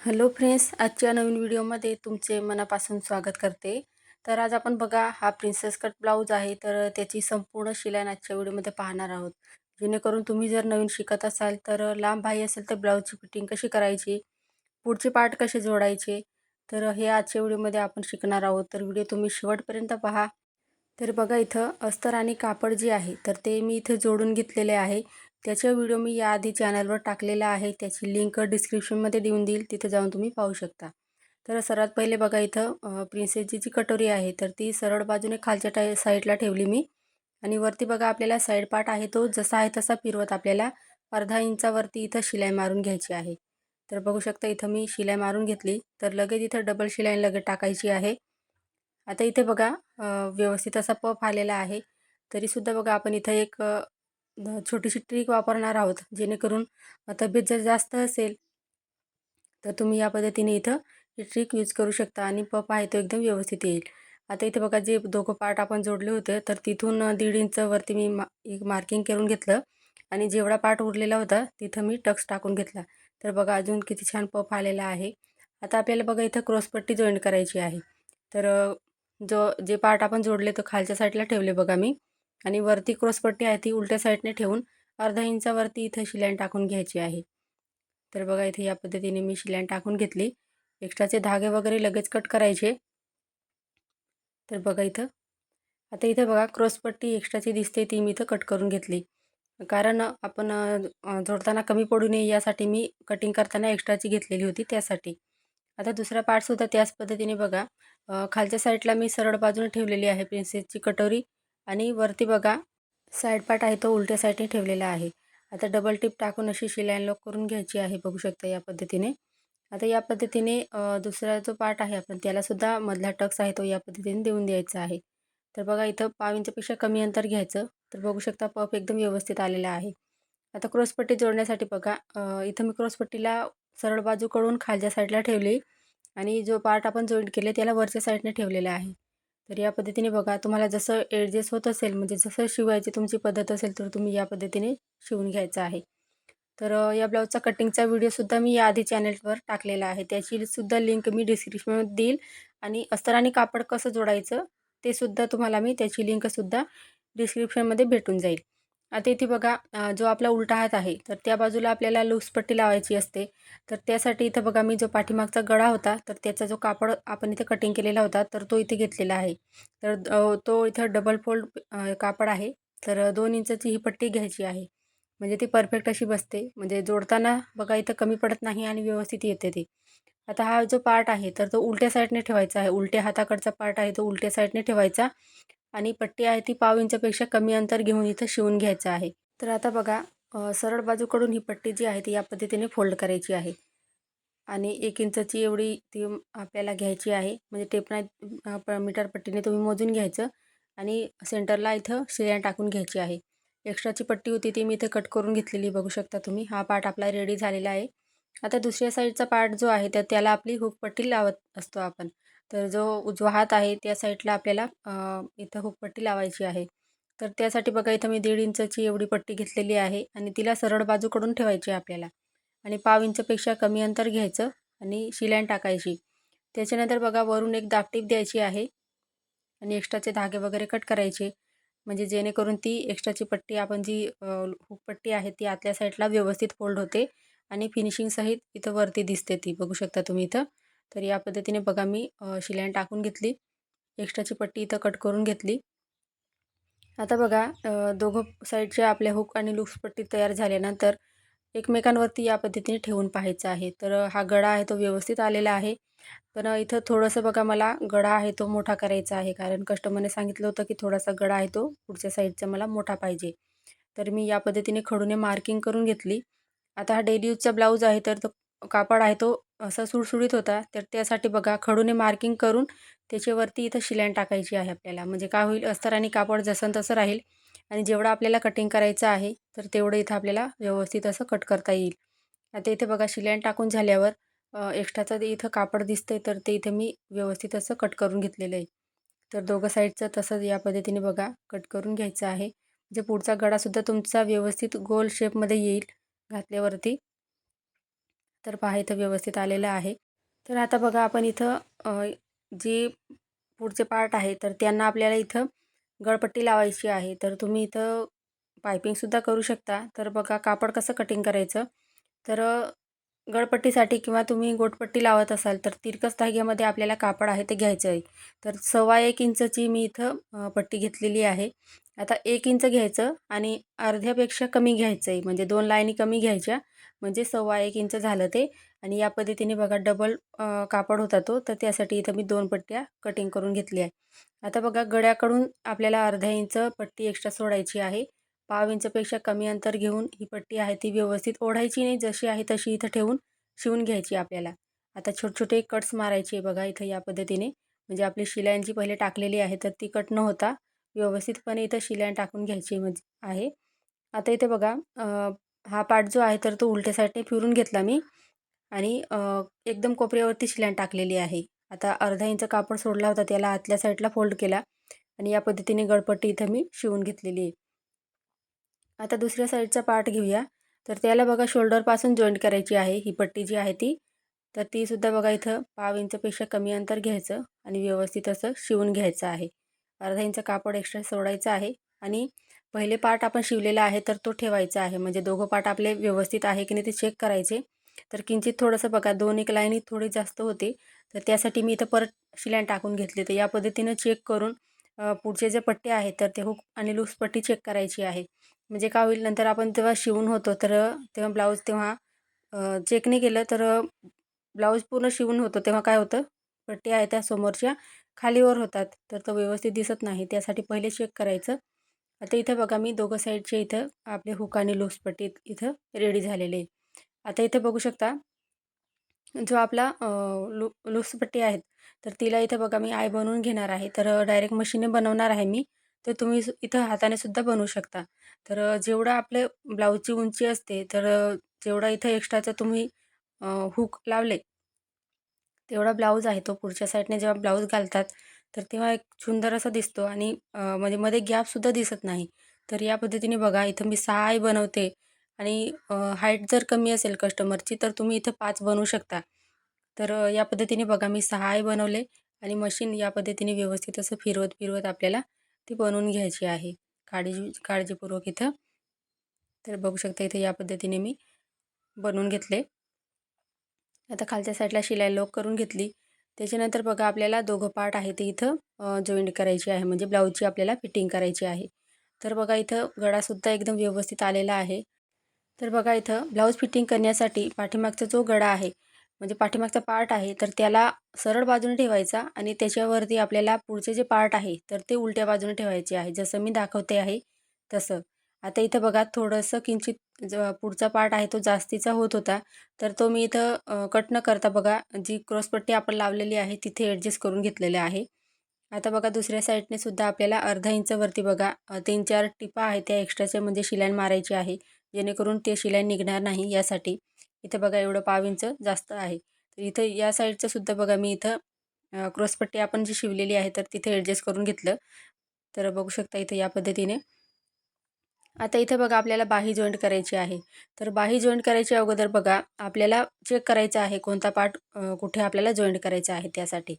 Hello friends आजच्या नवीन व्हिडिओमध्ये तुमचे मनापासून स्वागत करते. तर आज आपण बघा हा प्रिन्सेस कट ब्लाऊज आहे तर त्याची संपूर्ण शिलाईन आजच्या व्हिडिओमध्ये पाहणार आहोत. जेणेकरून तुम्ही जर नवीन शिकत असाल तर लांब बाही असेल तर ब्लाऊजची फिटिंग कशी करायची? पुढचे पार्ट कसे जोडायचे? तर हे आजच्या व्हिडिओमध्ये आपण शिकणार आहोत. तर व्हिडिओ तुम्ही शेवटपर्यंत पहा. तर बघा इथं अस्तर आणि कापड जे आहे तर ते मी इथे जोडून घेतलेले आहे. त्याचा व्हिडिओ मी याआधी चॅनलवर टाकलेला आहे. त्याची लिंक डिस्क्रिप्शनमध्ये देऊन देईल. तिथं जाऊन तुम्ही पाहू शकता. तर सर्वात पहिले बघा इथं प्रिन्सेसची जी कटोरी आहे तर ती सरळ बाजूने खालच्या टाय साईडला ठेवली मी. आणि वरती बघा आपल्याला साईड पार्ट आहे तो जसा आहे तसा फिरवत आपल्याला अर्धा इंचावरती इथं शिलाई मारून घ्यायची आहे. तर बघू शकता इथं मी शिलाई मारून घेतली. तर लगेच इथं डबल शिलाई लगेच टाकायची आहे. आता इथे बघा व्यवस्थित असा पफ आलेला आहे. तरीसुद्धा बघा आपण इथं एक छोटीशी ट्रिक वापरणार आहोत जेणेकरून तब्येत जर जास्त असेल तर तुम्ही या पद्धतीने इथं ही ट्रिक यूज करू शकता आणि पप आहे तो एकदम व्यवस्थित येईल. आता इथे बघा जे दोघं पार्ट आपण जोडले होते तर तिथून दीड इंचवरती मी मा एक मार्किंग करून घेतलं आणि जेवढा पार्ट उरलेला होता तिथं मी टक्स टाकून घेतला. तर बघा अजून किती छान पफ आलेला आहे. आता आपल्याला बघा इथं क्रॉसपट्टी जॉईंट करायची आहे. तर जो जे पार्ट आपण जोडले तो खालच्या साईडला ठेवले बघा मी. आणि वरती क्रॉसपट्टी आहे ती उलट्या साईडने ठेवून अर्धा इंचावरती इथं शिलाईन टाकून घ्यायची आहे. तर बघा इथे या पद्धतीने मी शिलाईन टाकून घेतली. एक्स्ट्राचे धागे वगैरे लगेच कट करायचे. तर बघा इथं. आता इथं बघा क्रॉसपट्टी एक्स्ट्राची दिसते ती मी इथं कट करून घेतली. कारण आपण जोडताना कमी पडू नये यासाठी मी कटिंग करताना एक्स्ट्राची घेतलेली होती त्यासाठी. आता दुसरा पार्टसुद्धा त्याच पद्धतीने बघा. खालच्या साईडला मी सरळ बाजूने ठेवलेली आहे प्रिन्सेसची कटोरी. आणि वरती बघा साईड पार्ट आहे तो उलट्या साईडने ठेवलेला आहे. आता डबल टिप टाकून अशी शिलाईन लॉक करून घ्यायची आहे बघू शकता या पद्धतीने. आता या पद्धतीने दुसरा जो पार्ट आहे आपण त्यालासुद्धा मधला टक्स आहे तो या पद्धतीने देऊन द्यायचा आहे. तर बघा इथं पाव इंचपेक्षा कमी अंतर घ्यायचं. तर बघू शकता पफ एकदम व्यवस्थित आलेला आहे. आता क्रॉसपट्टी जोडण्यासाठी बघा इथं मी क्रॉसपट्टीला सरळ बाजूकडून खालच्या साईडला ठेवली. आणि जो पार्ट आपण जॉईंट केले त्याला वरच्या साईडने ठेवलेला आहे. तर या पद्धतीने बघा तुम्हाला जसं ॲडजस्ट होत असेल म्हणजे जसं शिवायची तुमची पद्धत असेल तर तुम्ही या पद्धतीने शिवून घ्यायचं आहे. तर या ब्लाऊजचा कटिंगचा व्हिडिओसुद्धा मी याआधी चॅनलवर टाकलेला आहे. त्याची सुद्धा लिंक मी डिस्क्रिप्शनमध्ये देईल. आणि अस्तर आणि कापड कसं जोडायचं ते सुद्धा तुम्हाला मी त्याची लिंकसुद्धा डिस्क्रिप्शनमध्ये भेटून जाईल. आता इथे बघा जो आपला उलटा हात आहे तर त्या बाजूला आपल्याला लूजपट्टी लावायची असते. तर त्यासाठी इथं बघा मी जो पाठीमागचा गळा होता तर त्याचा जो कापड आपण इथे कटिंग केलेला होता तर तो इथे घेतलेला आहे. तर तो इथं डबल फोल्ड कापड आहे. तर दोन इंचाची ही पट्टी घ्यायची आहे. म्हणजे ती परफेक्ट अशी बसते. म्हणजे जोडताना बघा इथं कमी पडत नाही आणि व्यवस्थित येते ती. आता हा जो पार्ट आहे तर तो उलट्या साईडने ठेवायचा आहे. उलट्या हाताकडचा पार्ट आहे तो उलट्या साईडने ठेवायचा. आणि पट्टी आहे ती पाव इंचापेक्षा कमी अंतर घेऊन इथं शिवून घ्यायचं आहे. तर आता बघा सरळ बाजूकडून ही पट्टी जी आहे ती या पद्धतीने फोल्ड करायची आहे. आणि एक इंचाची एवढी ती आपल्याला घ्यायची आहे. म्हणजे टेपना मीटर पट्टीने तुम्ही मोजून घ्यायचं आणि सेंटरला इथं शिळ्या टाकून घ्यायची आहे. एक्स्ट्राची पट्टी होती ती मी इथे कट करून घेतलेली बघू शकता तुम्ही. हा पार्ट आपला रेडी झालेला आहे. आता दुसऱ्या साईडचा पार्ट जो आहे तर त्याला आपली हुक पट्टी लावत असतो आपण. तर जो उजवा हात आहे त्या साईडला आपल्याला इथं हुकपट्टी लावायची आहे. तर त्यासाठी बघा इथं मी दीड इंचची एवढी पट्टी घेतलेली आहे आणि तिला सरळ बाजूकडून ठेवायची आपल्याला. आणि पाव इंचपेक्षा कमी अंतर घ्यायचं आणि शिलाईन टाकायची. त्याच्यानंतर बघा वरून एक दापटीप द्यायची आहे आणि एक्स्ट्राचे धागे वगैरे कट करायचे. म्हणजे जेणेकरून ती एक्स्ट्राची पट्टी आपण जी हुकपट्टी आहे ती आतल्या साईडला व्यवस्थित फोल्ड होते आणि फिनिशिंगसहित इथं वरती दिसते ती. बघू शकता तुम्ही इथं. तर या पद्धतीने बघा मी शिलाईन टाकून घेतली. एक्स्ट्राची पट्टी इथं कट करून घेतली. आता बघा दोघं साईडचे आपल्या हुक आणि लुक्स पट्टी तयार झाल्यानंतर एकमेकांवरती या पद्धतीने ठेवून पाहायचं आहे. तर हा गडा आहे तो व्यवस्थित आलेला आहे. पण इथं थोडंसं बघा मला गडा आहे तो मोठा करायचा आहे. कारण कस्टमरने सांगितलं होतं की थोडासा गडा आहे तो पुढच्या साईडचा मला मोठा पाहिजे. तर मी या पद्धतीने खडूने मार्किंग करून घेतली. आता हा डेली यूजचा ब्लाऊज आहे तर तो कापड आहे तो असा सुळसुळीत होता. तर त्यासाठी बघा खडूने मार्किंग करून त्याच्यावरती इथं शिलाईन टाकायची आहे आपल्याला. म्हणजे काय होईल अस्तर आणि कापड जसं तसं राहील आणि जेवढं आपल्याला कटिंग करायचं आहे तर तेवढं इथं आपल्याला व्यवस्थित असं कट करता येईल. आता इथे बघा शिलाईन टाकून झाल्यावर एक्स्ट्राचं इथं कापड दिसतंय तर ते इथं मी व्यवस्थित असं कट करून घेतलेलं आहे. तर दोघं साईडचं तसंच या पद्धतीने बघा कट करून घ्यायचं आहे. म्हणजे पुढचा गडासुद्धा तुमचा व्यवस्थित गोल शेपमध्ये येईल घातल्यावरती. तर पहा इथं व्यवस्थित आलेलं आहे. तर आता बघा आपण इथं जे पुढचे पार्ट आहे तर त्यांना आपल्याला इथं गळपट्टी लावायची आहे. तर तुम्ही इथं पायपिंगसुद्धा करू शकता. तर बघा कापड कसं कटिंग करायचं? तर गळपट्टीसाठी किंवा तुम्ही गोटपट्टी लावत असाल तर तिरकस धाग्यामध्ये आपल्याला कापड आहे ते घ्यायचं आहे तर सव्वा एक इंचची मी इथं पट्टी घेतलेली आहे. आता एक इंच घ्यायचं आणि अर्ध्यापेक्षा कमी घ्यायचं आहे म्हणजे दोन लाईनी कमी घ्यायच्या म्हणजे सव्वा एक इंच झालं ते. आणि या पद्धतीने बघा डबल कापड होता तो तर त्यासाठी इथं मी दोन पट्ट्या कटिंग करून घेतली आहे आता बघा गळ्याकडून आपल्याला अर्धा इंच पट्टी एक्स्ट्रा सोडायची आहे. पाव इंचपेक्षा कमी अंतर घेऊन ही पट्टी आहे ती व्यवस्थित ओढायची नाही. जशी आहे तशी इथं ठेवून शिवून घ्यायची आपल्याला. आता छोटे छोटे कट्स मारायचे बघा इथं या पद्धतीने. म्हणजे आपली शिलायांची पहिले टाकलेली आहे तर ती कट न होता व्यवस्थितपणे इथं शिलायन टाकून घ्यायची म्हणजे आहे. आता इथे बघा हा पार्ट जो आहे तर तो उलट्या साईडने फिरून घेतला मी. आणि एकदम कोपऱ्यावरती शिलायन टाकलेली आहे. आता अर्धा इंच कापड सोडला होता त्याला आतल्या साईडला फोल्ड केला. आणि या पद्धतीने गळपट्टी इथं मी शिवून घेतलेली आहे. आता दुसऱ्या साईडचा पार्ट घेऊया. तर त्याला बघा शोल्डरपासून जॉईंट करायची आहे. ही पट्टी जी आहे ती. तर तीसुद्धा बघा इथं पाव इंचपेक्षा कमी अंतर घ्यायचं आणि व्यवस्थित असं शिवून घ्यायचं आहे. अर्धा इंच कापड एक्स्ट्रा सोडायचं आहे. आणि पहिले पार्ट आपण शिवलेला आहे तर तो ठेवायचा आहे. म्हणजे दोघं पार्ट आपले व्यवस्थित आहे की नाही ते चेक करायचे. तर किंचित थोडंसं बघा दोन एक लाईनी थोडी जास्त होते. तर त्यासाठी मी इथं परत शिलाईन टाकून घेतली. तर या पद्धतीनं चेक करून पुढचे जे पट्टे आहेत तर ते हुक आणि लूज पट्टी चेक करायची आहे. म्हणजे काय होईल नंतर आपण तेव्हा शिवून होतो. तर तेव्हा ब्लाऊज तेव्हा चेकने केलं तर ब्लाऊज पूर्ण शिवून होतो. तेव्हा काय होतं? पट्टी आहे त्या समोरच्या खालीवर होतात. तर तो व्यवस्थित दिसत नाही. त्यासाठी पहिले चेक करायचं. आता इथं बघा मी दोघं साईडचे इथं आपले हुक आणि लूज इथं रेडी झालेले. आता इथं बघू शकता जो आपला लू लोसपट्टी आहेत तर तिला इथं बघा मी आय बनवून घेणार आहे. तर डायरेक्ट मशीनने बनवणार आहे मी. तर तुम्ही इथं हाताने सुद्धा बनवू शकता. तर जेवढं आपले ब्लाऊजची उंची असते तर जेवढा इथं एक्स्ट्राचं तुम्ही हुक लावले तेवढा ब्लाऊज आहे तो पुढच्या साईडने जेव्हा ब्लाऊज घालतात तर तेव्हा एक सुंदर असा दिसतो आणि म्हणजे मध्ये गॅपसुद्धा दिसत नाही. तर या पद्धतीने बघा इथं मी सहा आय बनवते आणि हाईट जर कमी असेल कस्टमरची तर तुम्ही इथं पाच बनवू शकता. तर या पद्धतीने बघा मी सहा आय बनवले आणि मशीन या पद्धतीने व्यवस्थित असं फिरवत फिरवत आपल्याला ती बनवून घ्यायची आहे. काळजी काळजीपूर्वक इथं. तर बघू शकता इथं या पद्धतीने मी बनवून घेतले. आता खालच्या साईडला शिलाई लॉक करून घेतली. त्याच्यानंतर बघा आपल्याला दोघं पार्ट आहे ते इथं जॉईंट करायची आहे. म्हणजे ब्लाऊजची आपल्याला फिटिंग करायची आहे. तर बघा इथं गडासुद्धा एकदम व्यवस्थित आलेला आहे. तर बघा इथं ब्लाऊज फिटिंग करण्यासाठी पाठीमागचा जो गडा आहे म्हणजे पाठीमागचा पार्ट आहे तर त्याला सरळ बाजूने ठेवायचा आणि त्याच्यावरती आपल्याला पुढचे जे पार्ट आहे तर ते उलट्या बाजूने ठेवायचे आहे. जसं मी दाखवते आहे तसं. आता इथं बघा थोडंसं किंचित ज पुढचा पार्ट आहे तो जास्तीचा होत होता. तर तो मी इथं कट न करता बघा जी क्रॉसपट्टी आपण लावलेली आहे तिथे ॲडजस्ट करून घेतलेले आहे. आता बघा दुसऱ्या साईडने सुद्धा आपल्याला अर्धा इंचवरती बघा तीन चार टिपा आहेत त्या एक्स्ट्राचे म्हणजे शिलाईन मारायची आहे. जेणेकरून ते शिलाई निघणार नाही यासाठी. इथं बघा एवढं पाव इंच जास्त आहे. तर इथं या साईडचं सुद्धा बघा मी इथं क्रॉसपट्टी आपण जी शिवलेली आहे तर तिथे ॲडजस्ट करून घेतलं. तर बघू शकता इथं या पद्धतीने. आता इथं बघा आपल्याला बाही जॉईंट करायची आहे. तर बाही जॉईंट करायची अगोदर बघा आपल्याला चेक करायचं आहे कोणता पार्ट कुठे आपल्याला जॉईंट करायचा आहे त्यासाठी.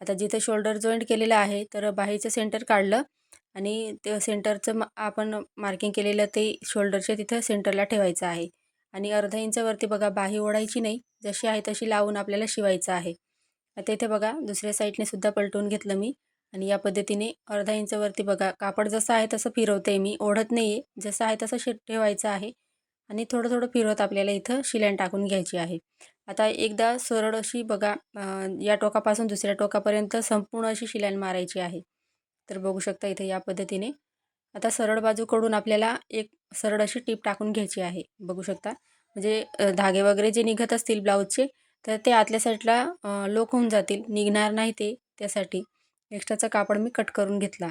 आता जिथं शोल्डर जॉईंट केलेलं आहे तर बाहीचं सेंटर काढलं आणि ते सेंटरचं आपण मार्किंग केलेलं ते शोल्डरच्या तिथं सेंटरला ठेवायचं आहे. आणि अर्धा इंचावरती बघा बाही ओढायची नाही. जशी आहे तशी लावून आपल्याला शिवायचं आहे. आता इथे बघा दुसऱ्या साईडने सुद्धा पलटून घेतलं मी. आणि या पद्धतीने अर्धा इंचावरती बघा कापड जसं आहे तसं फिरवते मी. ओढत नाही आहे जसं आहे तसं शे ठेवायचं आहे. आणि थोडं थोडं फिरवत आपल्याला इथं शिलाईन टाकून घ्यायची आहे. आता एकदा सरळ अशी बघा या टोकापासून दुसऱ्या टोकापर्यंत संपूर्ण अशी शिलाईन मारायची आहे. तर बघू शकता इथे या पद्धतीने आता सरळ बाजूकडून आपल्याला एक सरळ अशी टीप टाकून घ्यायची आहे. बघू शकता. म्हणजे धागे वगैरे जे निघत असतील ब्लाऊजचे तर ते आतल्या साईडला लोक होऊन जातील. निघणार नाही ते त्यासाठी. एक्स्ट्राचा कापड मी कट करून घेतला.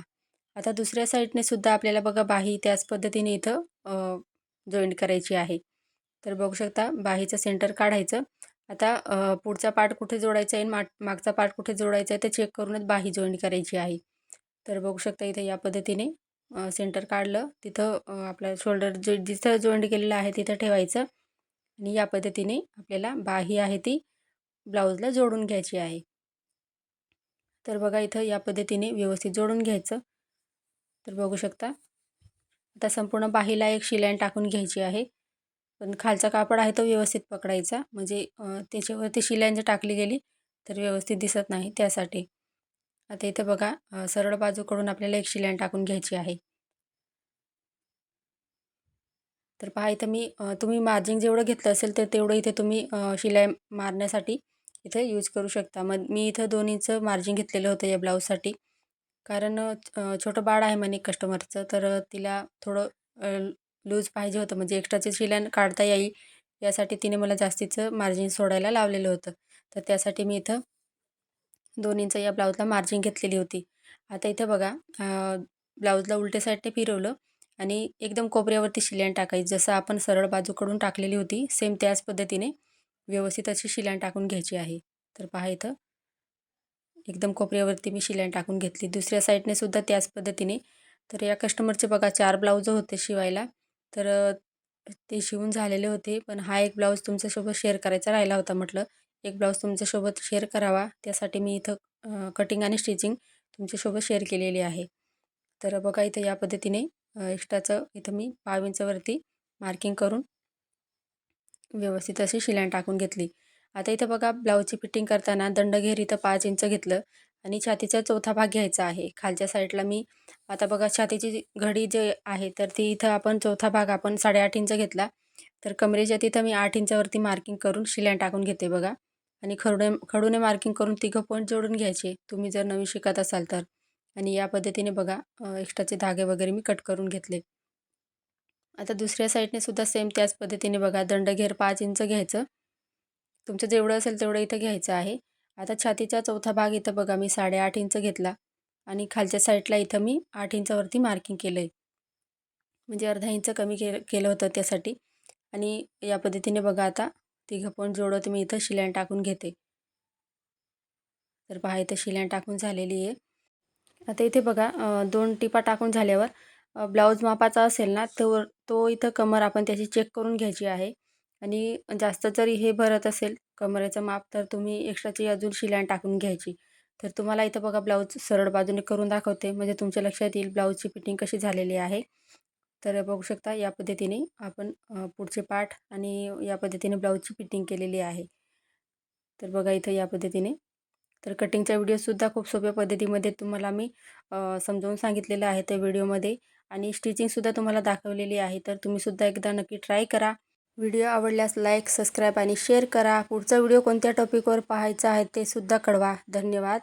आता दुसऱ्या साईडने सुद्धा आपल्याला बघा बाही त्याच पद्धतीने इथं जॉईंट करायची आहे. तर बघू शकता बाहीचं सेंटर काढायचं. आता पुढचा पार्ट कुठे जोडायचा आहे मा मागचा पार्ट कुठे जोडायचा आहे ते चेक करूनच बाही जॉईंट करायची आहे. तर बघू शकता इथे या पद्धतीने सेंटर काढलं. तिथं आपलं शोल्डर जे जिथं जॉईंट केलेलं आहे तिथं ठेवायचं. आणि या पद्धतीने आपल्याला बाही आहे ती ब्लाऊजला जोडून घ्यायची आहे. तर बघा इथं या पद्धतीने व्यवस्थित जोडून घ्यायचं. तर बघू शकता. आता संपूर्ण बाहीला एक शिलाईन टाकून घ्यायची आहे. पण खालचा कापड आहे तो व्यवस्थित पकडायचा. म्हणजे त्याच्यावरती शिलाईन जर टाकली गेली तर व्यवस्थित दिसत नाही त्यासाठी. आता इथं बघा सरळ बाजूकडून आपल्याला एक शिलाईन टाकून घ्यायची आहे. तर पहा इथं मी तुम्ही मार्जिन जेवढं घेतलं असेल तर तेवढं इथे तुम्ही शिलाई मारण्यासाठी इथे यूज करू शकता. मग मी इथं दोन इंच मार्जिन घेतलेलं होतं या ब्लाऊजसाठी. कारण छोटं बाळ आहे म्हणे कस्टमरचं तर तिला थोडं लूज पाहिजे होतं. म्हणजे एक्स्ट्राचे शिलाईन काढता येईल यासाठी तिने मला जास्तीचं मार्जिन सोडायला लावलेलं होतं. तर त्यासाठी मी इथं दोन इंच या ब्लाऊजला मार्जिन घेतलेली होती. आता इथं बघा ब्लाऊजला उलटे साईडने फिरवलं आणि एकदम कोपऱ्यावरती शिलाईन टाकायची. जसं आपण सरळ बाजूकडून टाकलेली होती सेम त्याच पद्धतीने व्यवस्थित अशी शिलाईन टाकून घ्यायची आहे. तर पहा इथं एकदम कोपऱ्यावरती मी शिलाईन टाकून घेतली. दुसऱ्या साईडने सुद्धा त्याच पद्धतीने. तर या कस्टमरचे बघा चार ब्लाऊज होते शिवायला. तर ते शिवून झालेले होते पण हा एक ब्लाऊज तुमच्यासोबत शेअर करायचा राहिला होता म्हटलं. एक ब्लाऊज तुमच्यासोबत शेअर करावा. त्यासाठी मी इथं कटिंग आणि स्टिचिंग तुमच्यासोबत शेअर केलेली आहे. तर बघा इथं या पद्धतीने एक्स्ट्राचं इथं मी पाव इंचवरती मार्किंग करून व्यवस्थित अशी शिलाईन टाकून घेतली. आता इथं बघा ब्लाऊजची फिटिंग करताना दंडघेर इथं पाच इंच घेतलं आणि छातीचा चौथा भाग घ्यायचा आहे. खालच्या साईडला मी आता बघा छातीची घडी जे आहे तर ती इथं आपण चौथा भाग आपण साडेआठ इंच घेतला. तर कमरेच्या तिथं मी आठ इंचावरती मार्किंग करून शिलाईन टाकून घेते बघा. आणि खडूने खडूने मार्किंग करून तिघं पॉईंट जोडून घ्यायचे. तुम्ही जर नवीन शिकत असाल तर. आणि या पद्धतीने बघा एक्स्ट्राचे धागे वगैरे मी कट करून घेतले. आता दुसऱ्या साईडने सुद्धा सेम त्याच पद्धतीने बघा दंडघेर पाच इंच घ्यायचं. तुमचं जेवढं असेल तेवढं इथं घ्यायचं आहे. आता छातीचा चौथा भाग इथं बघा मी साडेआठ इंच घेतला. आणि खालच्या साईडला इथं मी आठ इंचावरती मार्किंग केलं आहे म्हणजे अर्धा इंच कमी के केलं होतं त्यासाठी. आणि या पद्धतीने बघा आता तिघं पण जोडत मी इथं शिलाईन टाकून घेते. तर पहा इथं शिलाईन टाकून झालेली आहे. आता इथे बघा दोन टिपा टाकून झाल्यावर ब्लाऊज मापाचा असेल ना तो तो इथं कमर आपण त्याची चेक करून घ्यायची आहे. आणि जास्त जरी हे भरत असेल कमरेचं माप तर तुम्ही एक्स्ट्राची अजून शिलाईन टाकून घ्यायची. तर तुम्हाला इथं बघा ब्लाऊज सरळ बाजूने करून दाखवते. म्हणजे तुमच्या लक्षात येईल ब्लाऊजची फिटिंग कशी झालेली आहे. तर बघू शकता या पद्धतीने आपण पुढचे पाठ आणि या पद्धतीने ब्लाऊजची फिटिंग केलेली आहे. तर बघा इथं या पद्धतीने. तर कटिंगचा व्हिडिओसुद्धा खूप सोप्या पद्धतीमध्ये तुम्हाला मी समजावून सांगितलेलं आहे त्या व्हिडिओमध्ये आणि स्टिचिंगसुद्धा तुम्हाला दाखवलेली आहे. तर तुम्हीसुद्धा एकदा नक्की ट्राय करा. व्हिडिओ आवडल्यास लाईक सबस्क्राईब आणि शेअर करा. पुढचा व्हिडिओ कोणत्या टॉपिकवर पाहायचा आहे ते सुद्धा कळवा. धन्यवाद.